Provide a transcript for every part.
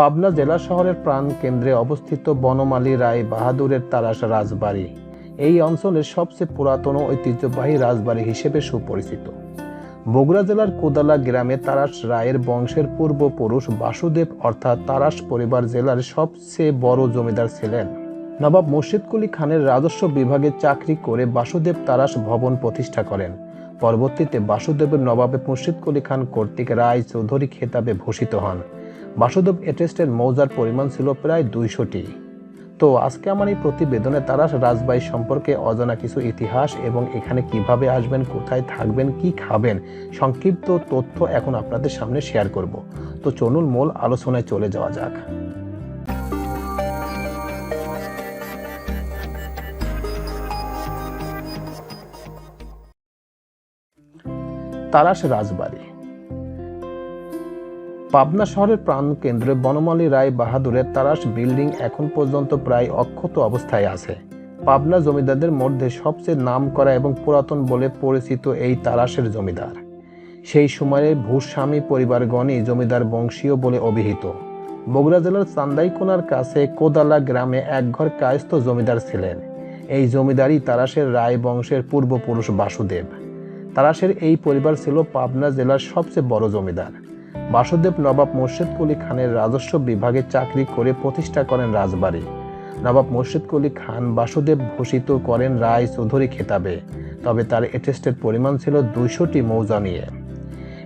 পাবনা জেলা শহরের প্রাণ কেন্দ্রে অবস্থিত বনমালী রায় বাহাদুরের তারাস রাজবাড়ি। এই অঞ্চলের সবচেয়ে পুরাতন ঐতিহ্যবাহী রাজবাড়ি হিসেবে সুপরিচিত। বগুড়া জেলার কোদালা গ্রামে তারাস রায়ের বংশের পূর্বপুরুষ বাসুদেব অর্থাৎ তারাস পরিবার জেলার সবচেয়ে বড় জমিদার ছিলেন। নবাব মুর্শিদ কুলি খানের রাজস্ব বিভাগে চাকরি করে বাসুদেব তারাস ভবন প্রতিষ্ঠা করেন। পরবর্তীতে বাসুদেবের নবাবে মুর্শিদ কুলি খান কর্তৃক রায় চৌধুরী খেতাবে ভূষিত হন। বাসুদেব এটেস্টের মৌজার পরিমাণ ছিল প্রায় দুইশোটি। তো আজকে আমার এই প্রতিবেদনে তারাস রাজবাই সম্পর্কে অজানা কিছু ইতিহাস এবং এখানে কীভাবে আসবেন, কোথায় থাকবেন, কি খাবেন, সংক্ষিপ্ত তথ্য এখন আপনাদের সামনে শেয়ার করব। তো চলুন মূল আলোচনায় চলে যাওয়া যাক। তারাস রাজবাড়ি। পাবনা শহরের প্রাণকেন্দ্রে বনমালী রায় বাহাদুরের তারাস বিল্ডিং এখন পর্যন্ত প্রায় অক্ষত অবস্থায় আছে। পাবনা জমিদারদের মধ্যে সবচেয়ে নামকরা এবং পুরাতন বলে পরিচিত এই তারাসের জমিদার। সেই সময়ে ভূস্বামী পরিবারগণই জমিদার বংশীয় বলে অভিহিত। বগুড়া জেলার চান্দাইকোনার কাছে কোদালা গ্রামে একঘর কায়স্থ জমিদার ছিলেন। এই জমিদারই তারাসের রায় বংশের পূর্বপুরুষ বাসুদেব। তারাসের এই পরিবার ছিল পাবনা জেলার সবচেয়ে বড় জমিদার। বাসুদেব নবাব মোর্শেদ কুলি খানের রাজস্ব বিভাগে চাকরি করে প্রতিষ্ঠা করেন রাজবাড়ি। নবাব মোর্শেদ কুলি খান বাসুদেব ভূষিত করেন রায় চৌধুরী খেতাবে, তবে তার এটেস্টের পরিমাণ ছিল দুইশোটি মৌজা নিয়ে।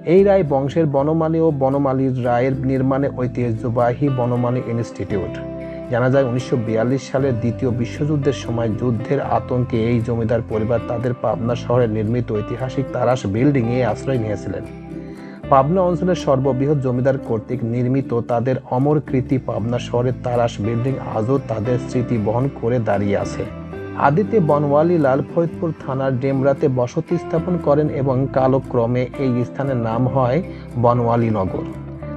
এই রায় বংশের বনমালী ও বনমালীর রায়ের নির্মাণে ঐতিহ্যবাহী বনমালী ইনস্টিটিউট। জানা যায়, উনিশশো সালের দ্বিতীয় বিশ্বযুদ্ধের সময় যুদ্ধের আতঙ্কে এই জমিদার পরিবার তাদের পাবনা শহরে নির্মিত ঐতিহাসিক তারাস বিল্ডিংয়ে আশ্রয় নিয়েছিলেন। পাবনা অঞ্চলের সর্ববৃহৎ জমিদার কর্তৃক নির্মিত তাদের অমর কৃতি পাবনা শহরের তারাস বিল্ডিং আজও তাদের স্মৃতি বহন করে দাঁড়িয়ে আছে। আদিতে বনওয়ালি লাল ফরিদপুর থানার ডেমরাতে বসতি স্থাপন করেন এবং কালক্রমে এই স্থানের নাম হয় বনওয়ালি নগর।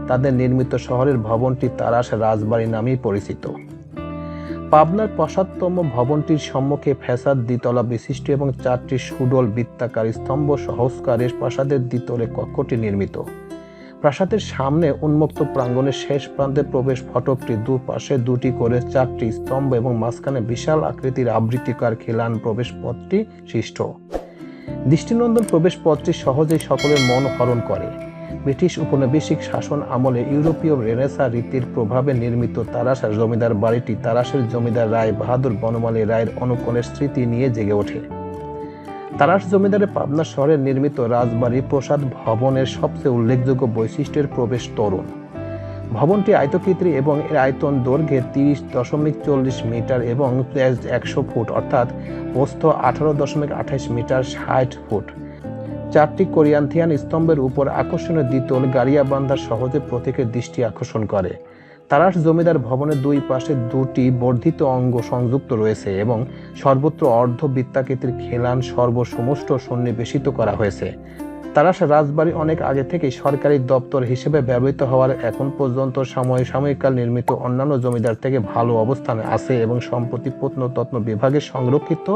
তাদের নির্মিত শহরের ভবনটি তারাস রাজবাড়ি নামেই পরিচিত। পাবনার পশ্চাৎতম ভবনটির সম্মুখে ফ্যাসাদ দ্বিতলা বিশিষ্ট এবং চারটি সুডল বৃত্তাকার স্তম্ভ সহস্কারের প্রাসাদের দ্বিতলে কক্ষটি নির্মিত। প্রাসাদের সামনে উন্মুক্ত প্রাঙ্গণের শেষ প্রান্তে প্রবেশ ফটকটি দুপাশে দুটি করে চারটি স্তম্ভ এবং মাঝখানে বিশাল আকৃতির আবৃত্তিকার খিলান প্রবেশ পথটি সৃষ্ট। দৃষ্টিনন্দন প্রবেশ পথটি সহজেই সকলের মন হরণ করে। ব্রিটিশ উপনিবেশিক শাসন আমলে ইউরোপীয় রেনেসা রীতির প্রভাবে নির্মিত তারাস জমিদার বাড়িটি তারাসের জমিদার রায় বাহাদুর বনমালী রায়ের অনুকোণের স্মৃতি নিয়ে জেগে ওঠে। তারাস জমিদারের পাবনা শহরে নির্মিত রাজবাড়ি প্রসাদ ভবনের সবচেয়ে উল্লেখযোগ্য বৈশিষ্ট্যের প্রবেশ তরুণ। ভবনটি আয়তকৃতি এবং এর আয়তন দৈর্ঘ্যে তিরিশ দশমিক চল্লিশ মিটার এবং একশো ফুট, অর্থাৎ প্রস্থ আঠারো দশমিক আঠাইশ মিটার ষাট ফুট। চারটি কোরিয়ান্থিয়ান স্তম্ভের উপর আকর্ষণীয় দ্বিতল গাড়িয়া বান্ধা সহজে প্রত্যেকের দৃষ্টি আকর্ষণ করে। তারাস জমিদার ভবনের দুই পাশে দুটি বর্ধিত অঙ্গ সংযুক্ত রয়েছে এবং সর্বত্র অর্ধ বৃত্তাকৃতির খেলান সর্বসমষ্ট সন্নিবেশিত করা হয়েছে। তারাস রাজবাড়ি অনেক আগে থেকেই সরকারি দপ্তর হিসেবে ব্যবহৃত হওয়ার এখন পর্যন্ত সময় সাময়িককাল নির্মিত অন্যান্য জমিদার থেকে ভালো অবস্থানে আছে এবং সম্প্রতি প্রত্নতত্ত্ব বিভাগের সংরক্ষিত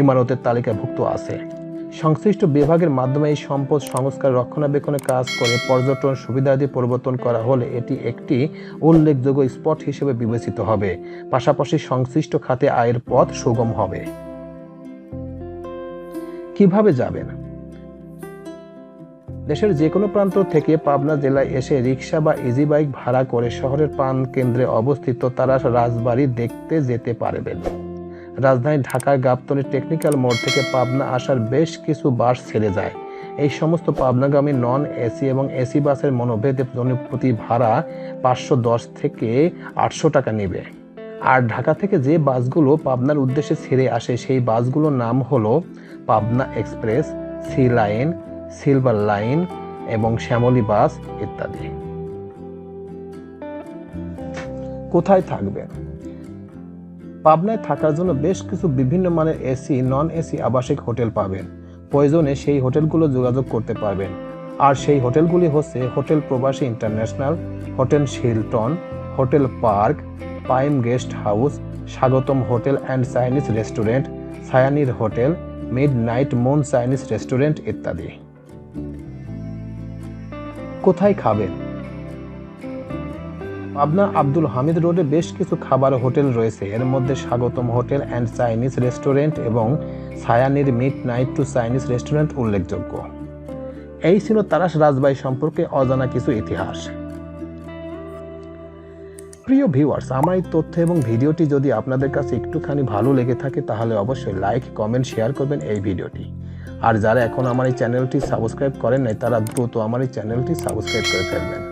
ইমারতের তালিকাভুক্ত আছে। সংশ্লিষ্ট বিভাগের মাধ্যমে এই সম্পদ সংস্কার রক্ষণাবেক্ষণের কাজ করে পর্যটন সুবিধাদি পরিবর্তন করা হলে এটি একটি উল্লেখযোগ্য স্পট হিসেবে বিবেচিত হবে। পাশাপাশি সংশ্লিষ্ট খাতে আয়ের পথ সুগম হবে। কীভাবে যাবেন? দেশের যে কোনো প্রান্ত থেকে পাবনা জেলায় এসে রিক্সা বা ইজি বাইক ভাড়া করে শহরের পান কেন্দ্রে অবস্থিত তারা রাজবাড়ি দেখতে যেতে পারবেন। রাজধানী ঢাকার গাবতলী টেকনিক্যাল মোড় থেকে পাবনা আসার বেশ কিছু বাস ছেড়ে যায়। এই সমস্ত পাবনাগামী নন এসি এবং এসি বাসের মনোভেদে প্রতি ভাড়া পাঁচশো দশ থেকে আটশো টাকা নেবে। আর ঢাকা থেকে যে বাসগুলো পাবনার উদ্দেশ্যে ছেড়ে আসে, সেই বাসগুলোর নাম হলো Pabna express, sea line, silver line এবং শ্যামলী বাস ইত্যাদি। কোথায় থাকবেন? পাবনায় থাকার জন্য বেশ কিছু বিভিন্ন মানের এসি নন এসি আবাসিক হোটেল পাবেন। প্রয়োজনে সেই হোটেলগুলো যোগাযোগ করতে পারবেন। আর সেই হোটেলগুলি হচ্ছে hotel Probashi international, hotel Shilton, hotel park পাইম guest house, Swagatam hotel and Chinese restaurant, সায়ানির hotel midnight moon Chinese restaurant ইত্যাদি। কোথায় খাবেন? পাবনা আব্দুল হামিদ রোডে বেশ কিছু খাবার হোটেল রয়েছে। এর মধ্যে স্বাগতম হোটেল অ্যান্ড চাইনিজ রেস্টুরেন্ট এবং সায়ানির midnight two Chinese restaurant উল্লেখযোগ্য। এই ছিল তারাস রাজবাই সম্পর্কে অজানা কিছু ইতিহাস। প্রিয় ভিউয়ার্স আমার এই তথ্য এবং ভিডিওটি যদি আপনাদের কাছে একটুখানি ভালো লেগে থাকে, তাহলে অবশ্যই লাইক কমেন্ট শেয়ার করবেন এই ভিডিওটি। আর যারা এখন আমার এই চ্যানেলটি সাবস্ক্রাইব করেন নাই, তারা দ্রুত আমার এই চ্যানেলটি সাবস্ক্রাইব করে ফেলবেন।